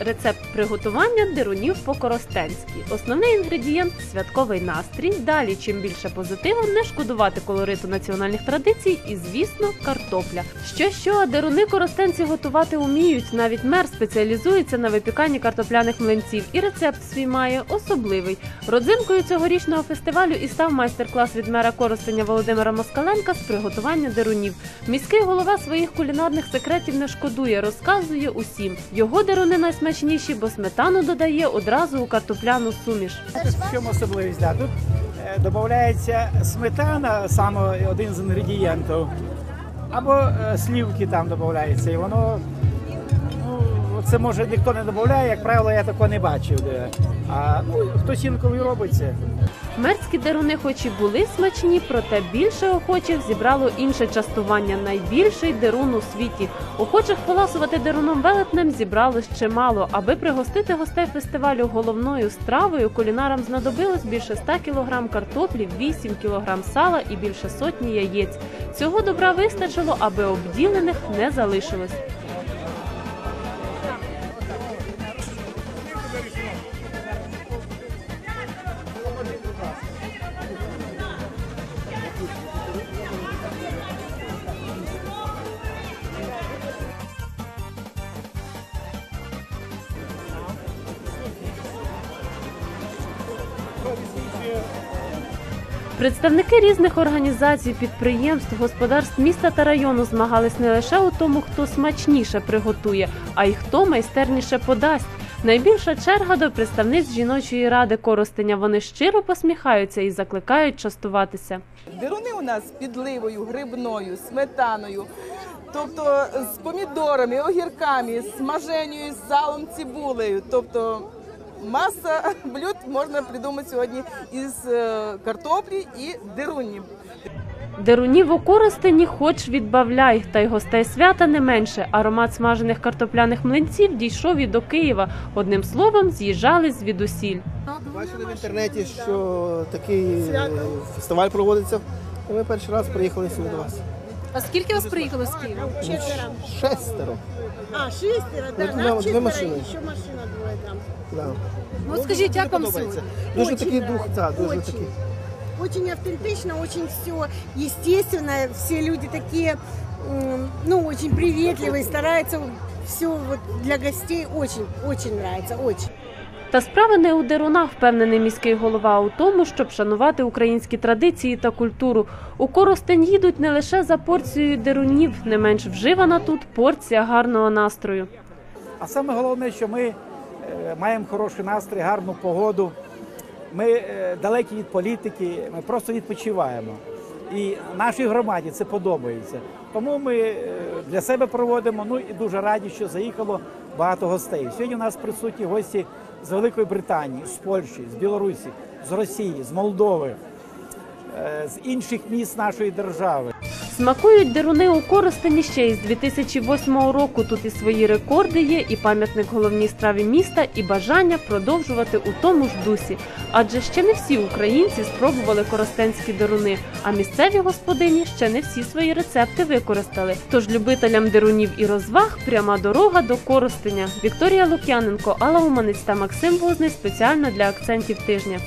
Рецепт приготування дерунів по-коростенськи. Основний інгредієнт святковий настрій. Далі, чим більше позитиву, не шкодувати колориту національних традицій і, звісно, картопля. Що що, а деруни коростенці готувати уміють. Навіть мер спеціалізується на випіканні картопляних млинців, і рецепт свій має особливий. Родзинкою цьогорічного фестивалю і став майстер-клас від мера Коростеня Володимира Москаленка з приготування дерунів. Міський голова своїх кулінарних секретів не шкодує, розказує усім. Його деруни найсмачніші, бо сметану додає одразу у картопляну суміш. В чому особливість? Да? Тут е, додається сметана, саме один з інгредієнтів, або е, слівки там додається. І воно, ну, це може ніхто не додає, як правило, я такого не бачив. А ну, хтось інколи робить. Мерські деруни, хоч і були смачні, проте більше охочих зібрало інше частування найбільший дерун у світі. Охочих поласувати деруном велетнем зібралось чимало. Аби пригостити гостей фестивалю головною стравою, кулінарам знадобилось більше 100 кг картоплі, 8 кг сала і більше сотні яєць. Цього добра вистачило, аби обділених не залишилось. Представники різних організацій, підприємств, господарств міста та району змагались не лише у тому, хто смачніше приготує, а й хто майстерніше подасть. Найбільша черга до представниць жіночої ради Коростеня. Вони щиро посміхаються і закликають частуватися. Деруни у нас з підливою, грибною, сметаною, тобто з помідорами, огірками, смаженою, з салом, цибулею. Тобто маса блюд можна придумати сьогодні із е, картоплі і дерунів. Дерунів у Коростені хоч відбавляй, та й гостей свята не менше. Аромат смажених картопляних млинців дійшов і до Києва. Одним словом, з'їжджали звідусіль. Бачили в інтернеті, що такий е, фестиваль проводиться. І ми перший раз приїхали сюди до вас. А скільки вас приїхало з Києва? Шестеро. А, шестеро, да, Ну, нам две четверо, машини. еще машина двое там. Да. Ну, от скажіть, як вам подобається. сьогодні? Дуже Очень такий нравится, дух, так, дуже очень. такий. Очень автентично, очень все естественно, все люди такие, м, ну, очень приветливые, стараются все вот для гостей очень, очень нравится, очень. Та справа не у дерунах, впевнений міський голова, у тому, щоб шанувати українські традиції та культуру. У Коростень їдуть не лише за порцією дерунів, не менш вживана тут порція гарного настрою. А саме головне, що ми е, маємо хороший настрій, гарну погоду. Ми е, далекі від політики, ми просто відпочиваємо. І нашій громаді це подобається. Тому ми е, для себе проводимо. Ну і дуже раді, що заїхало багато гостей. Сьогодні у нас присутні гості з Великої Британії, з Польщі, з Білорусі, з Росії, з Молдови, е, з інших міст нашої держави. Смакують деруни у Коростені ще із 2008 року. Тут і свої рекорди є, і пам'ятник головній страві міста, і бажання продовжувати у тому ж дусі. Адже ще не всі українці спробували коростенські деруни, а місцеві господині ще не всі свої рецепти використали. Тож любителям дерунів і розваг пряма дорога до Коростеня. Вікторія Лук'яненко, Алла Уманець та Максим Возний спеціально для акцентів тижня.